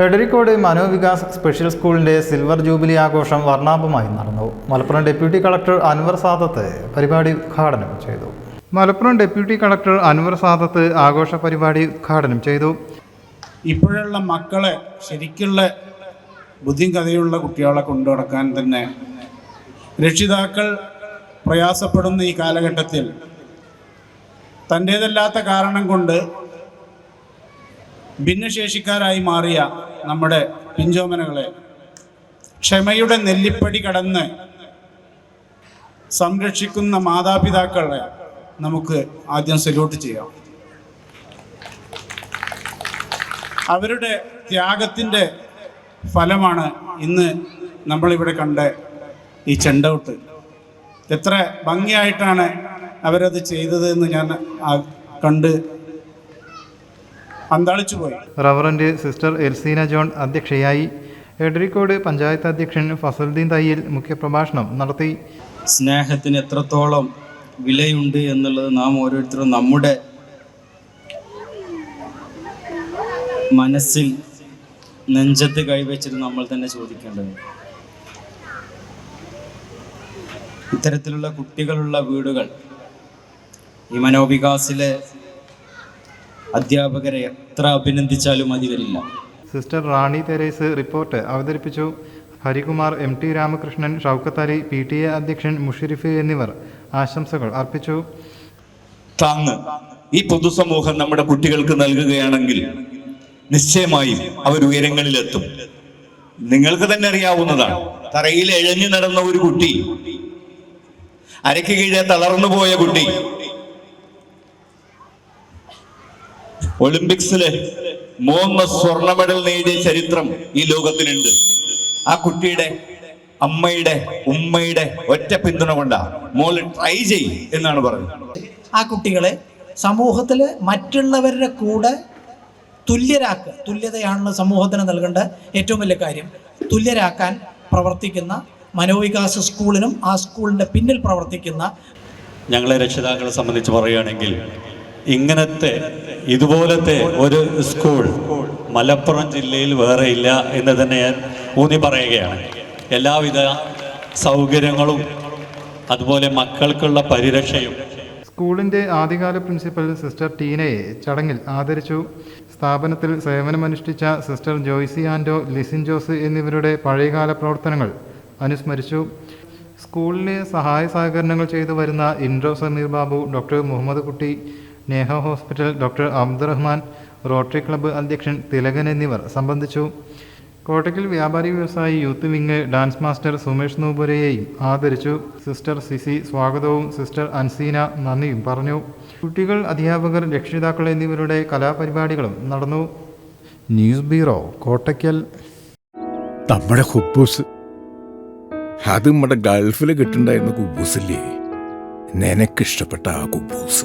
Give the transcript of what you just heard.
Edarikode Manovikas special സ്കൂളിന്റെ silver jubilee ആഘോഷം വർണാഭമായി നടന്നു. മലപ്പുറം ഡെപ്യൂട്ടി കളക്ടർ അൻവർ സാദത്ത് പരിപാടി ഉദ്ഘാടനം ചെയ്തു. മലപ്പുറം ഡെപ്യൂട്ടി കളക്ടർ അൻവർ സാദത്ത് ആഘോഷ പരിപാടി ഉദ്ഘാടനം ചെയ്തു. ഇപ്പോഴുള്ള മക്കളെ ശരിക്കുള്ള ബുദ്ധിയും കഥയുള്ള കുട്ടികളെ കൊണ്ടുനടക്കാൻ തന്നെ രക്ഷിതാക്കൾ പ്രയാസപ്പെടുന്ന ഈ കാലഘട്ടത്തിൽ തന്റേതല്ലാത്ത കാരണം കൊണ്ട് ഭിന്നശേഷിക്കാരായി മാറിയ നമ്മുടെ പിഞ്ചോമനകളെ ക്ഷമയുടെ നെല്ലിപ്പടി കടന്ന് സംരക്ഷിക്കുന്ന മാതാപിതാക്കളെ നമുക്ക് ആദ്യം സല്യൂട്ട് ചെയ്യാം. അവരുടെ ത്യാഗത്തിന്റെ ഫലമാണ് ഇന്ന് നമ്മളിവിടെ കണ്ട ഈ ചെണ്ടൗട്ട്. എത്ര ഭംഗിയായിട്ടാണ് അവരത് ചെയ്തത് എന്ന് ഞാൻ കണ്ട് അന്താളിച്ചു പോയി റവറന്റ് സിസ്റ്റർ എൽസീന ജോൺ അധ്യക്ഷയായി. എഡ്രിക്കോട് പഞ്ചായത്ത് അധ്യക്ഷൻ ഫസൽദീൻ തയ്യിൽ മുഖ്യപ്രഭാഷണം നടത്തി. സ്നേഹത്തിന് എത്രത്തോളം വിലയുണ്ട് എന്നുള്ളത് നാം ഓരോരുത്തരും നമ്മുടെ മനസ്സിൽ നെഞ്ചത്ത് കൈവച്ചിട്ട് നമ്മൾ തന്നെ ചോദിക്കേണ്ടത്. ഇത്തരത്തിലുള്ള കുട്ടികളുള്ള വീടുകൾ ഈ മനോവികാസിലെ അധ്യാപകരെ എത്ര അഭിനന്ദിച്ചാലും മതി വരില്ല. സിസ്റ്റർ റാണി തെരേസ് റിപ്പോർട്ട് അവതരിപ്പിച്ചു. Harikumar M T Ramakrishnan Shoukath Ali P T A അധ്യക്ഷൻ മുഷരിഫ് എന്നിവർ ആശംസകൾ അർപ്പിച്ചു. താങ്ങ് ഈ പൊതുസമൂഹം നമ്മുടെ കുട്ടികൾക്ക് നൽകുകയാണെങ്കിൽ നിശ്ചയമായും അവർ ഉയരങ്ങളിലെത്തും. നിങ്ങൾക്ക് തന്നെ അറിയാവുന്നതാണ്. തറയിൽ എഴഞ്ഞു നടന്ന ഒരു കുട്ടി അരയ്ക്ക് കീഴെ തളർന്നു പോയ കുട്ടി ഒളിമ്പിക്സിൽ മൂന്ന് സ്വർണ മെഡൽ നേടിയ ചരിത്രം ഈ ലോകത്തിനുണ്ട്. ആ കുട്ടിയുടെ അമ്മയുടെ ഉമ്മയുടെ ഒറ്റ പിന്തുണ കൊണ്ടാ മോൾ ട്രൈ ചെയ് എന്നാണ് പറഞ്ഞത് ആ കുട്ടികളെ സമൂഹത്തിൽ മറ്റുള്ളവരുടെ കൂടെ തുല്യരാക്കുക തുല്യതയാണ് സമൂഹത്തിന് നൽകേണ്ട ഏറ്റവും വലിയ കാര്യം തുല്യരാക്കാൻ പ്രവർത്തിക്കുന്ന മനോവികാസ സ്കൂളിനും ആ സ്കൂളിന്റെ പിന്നിൽ പ്രവർത്തിക്കുന്ന ഞങ്ങളെ രക്ഷിതാക്കളെ സംബന്ധിച്ച് പറയുകയാണെങ്കിൽ ഇങ്ങനത്തെ ഇതുപോലത്തെ ഒരു സ്കൂൾ മലപ്പുറം ജില്ലയിൽ വേറെ ഇല്ല എന്ന് തന്നെ ഞാൻ ഊന്നി പറയുകയാണ്. എല്ലാവിധ സൗകര്യങ്ങളും അതുപോലെ മക്കൾക്കുള്ള പരിരക്ഷയും. സ്കൂളിന്റെ ആദ്യകാല പ്രിൻസിപ്പൽ സിസ്റ്റർ ടീനയെ ചടങ്ങിൽ ആദരിച്ചു. സ്ഥാപനത്തിൽ സേവനമനുഷ്ഠിച്ച സിസ്റ്റർ ജോയ്സി ആൻഡോ ലിസിൻ ജോസ് എന്നിവരുടെ പഴയകാല പ്രവർത്തനങ്ങൾ അനുസ്മരിച്ചു. സ്കൂളിന് സഹായ സഹകരണങ്ങൾ ചെയ്തു വരുന്ന ഇൻഡ്രോ Sameer Babu doctor Muhammed Kutty Neha hospital doctor Abdurahman rotary club അധ്യക്ഷൻ തിലകൻ എന്നിവർ സംബന്ധിച്ചു. കോട്ടയ്ക്കൽ വ്യാപാരി വ്യവസായി youth wing dance master Sumesh നൂപുരയെയും ആദരിച്ചു. സിസ്റ്റർ സിസി സ്വാഗതവും സിസ്റ്റർ അൻസീന നന്ദിയും പറഞ്ഞു. കുട്ടികൾ അധ്യാപകർ രക്ഷിതാക്കൾ എന്നിവരുടെ കലാപരിപാടികളും നടന്നു. News bureau Kottakkal. നമ്മുടെ ഹുബൂസ്. അത് നമ്മുടെ ഗൾഫിൽ കിട്ടുണ്ടായിരുന്ന കുബൂസില്ലേ? നിനക്കിഷ്ടപ്പെട്ട ആ കുബൂസ്.